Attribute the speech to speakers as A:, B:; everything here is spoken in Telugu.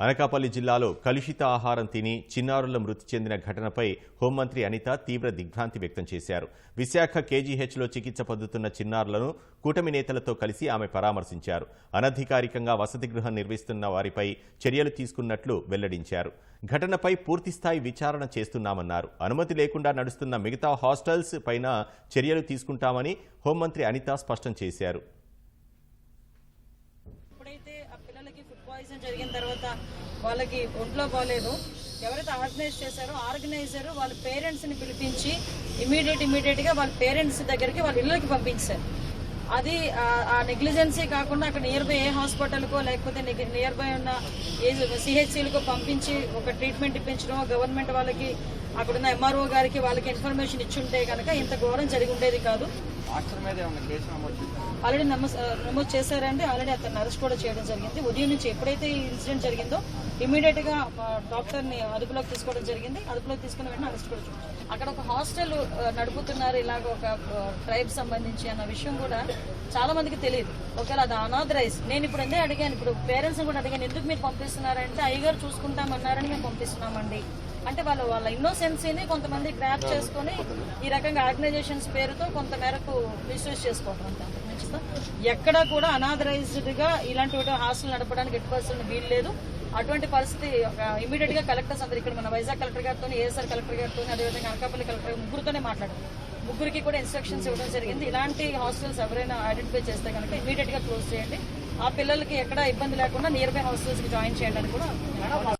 A: అనకాపల్లి జిల్లాలో కలుషిత ఆహారం తిని చిన్నారుల మృతి చెందిన ఘటనపై హోంమంత్రి అనిత తీవ్ర దిగ్భ్రాంతి వ్యక్తం చేశారు. విశాఖ కేజీహెచ్లో చికిత్స పొందుతున్న చిన్నారులను కూటమి నేతలతో కలిసి ఆమె పరామర్శించారు. అనధికారికంగా వసతి గృహం నిర్మిస్తున్న వారిపై చర్యలు తీసుకున్నట్లు వెల్లడించారు. ఘటనపై పూర్తిస్థాయి విచారణ చేస్తున్నామన్నారు. అనుమతి లేకుండా నడుస్తున్న మిగతా హాస్టల్స్ పైన చర్యలు తీసుకుంటామని హోంమంత్రి అనిత స్పష్టం చేశారు
B: ఎప్పుడైతే ఆ పిల్లలకి ఫుడ్ పాయిజన్ జరిగిన తర్వాత వాళ్ళకి ఒంట్లో బాగాలేదు ఎవరైతే ఆర్గనైజ్ చేశారో ఆర్గనైజర్ వాళ్ళ పేరెంట్స్ని పిలిపించి ఇమీడియట్ ఇమీడియట్గా వాళ్ళ పేరెంట్స్ దగ్గరికి వాళ్ళ ఇళ్ళకి పంపించారు. అది ఆ- నెగ్లిజెన్సీ కాకుండా అక్కడ నియర్ బై ఏ హాస్పిటల్కో లేకపోతే నియర్ బై ఉన్న ఏ సిహెచ్సిలకు పంపించి ఒక ట్రీట్మెంట్ ఇప్పించడం గవర్నమెంట్ వాళ్ళకి అక్కడున్న ఎంఆర్ఓ గారికి వాళ్ళకి ఇన్ఫర్మేషన్ ఇచ్చుంటే కనుక ఇంత ఘోరం జరిగి ఉండేది కాదు. ఆల్రెడీ నమోదు నమోదు చేశారండి. ఆల్రెడీ అతను అరెస్ట్ కూడా చేయడం జరిగింది. ఉదయం నుంచి ఎప్పుడైతే ఈ ఇన్సిడెంట్ జరిగిందో ఇమీడియట్గా డాక్టర్ని అదుపులోకి తీసుకోవడం జరిగింది. అదుపులోకి తీసుకున్న వెంటనే అరెస్ట్ కూడా చూపించారు అక్కడ ఒక హాస్టల్ నడుపుతున్నారు. ఇలాగ ఒక ట్రైబ్ సంబంధించి అన్న విషయం కూడా చాలా మందికి తెలియదు. ఒకవేళ అది అనాథరైజ్ నేను ఇప్పుడు ఎందే అడిగాను? ఇప్పుడు పేరెంట్స్ కూడా అడిగాను ఎందుకు మీరు పంపిస్తున్నారంటే అయ్యగారు చూసుకుంటామన్నారని మేము పంపిస్తున్నామండి. అంటే వాళ్ళు వాళ్ళ ఇన్నోసెన్సీని కొంతమంది గ్రాప్ చేసుకొని ఈ రకంగా ఆర్గనైజేషన్స్ పేరుతో కొంత మేరకు మిస్యూజ్ చేసుకోవడం అంతే. ఎక్కడా కూడా అనాథరైజ్డ్గా ఇలాంటి హాస్టల్ నడపడానికి ఎట్టి పరిస్థితులు వీలు లేదు. అటువంటి పరిస్థితి ఇమీడియట్గా కలెక్టర్స్ అందరు ఇక్కడ మన వైజాగ్ కలెక్టర్ గారితో ఏఎస్ఆర్ కలెక్టర్ గారితో అదేవిధంగా అనకాపల్లి కలెక్టర్ ముగ్గురుతోనే మాట్లాడారు. ముగ్గురికి కూడా ఇన్స్ట్రక్షన్స్ ఇవ్వడం జరిగింది. ఇలాంటి హాస్టల్స్ ఎవరైనా ఐడెంటిఫై చేస్తే కనుక ఇమీడియట్గా క్లోజ్ చేయండి. ఆ పిల్లలకి ఎక్కడ ఇబ్బంది లేకుండా నియర్ బై హాస్టల్స్కి జాయిన్ చేయండి అని కూడా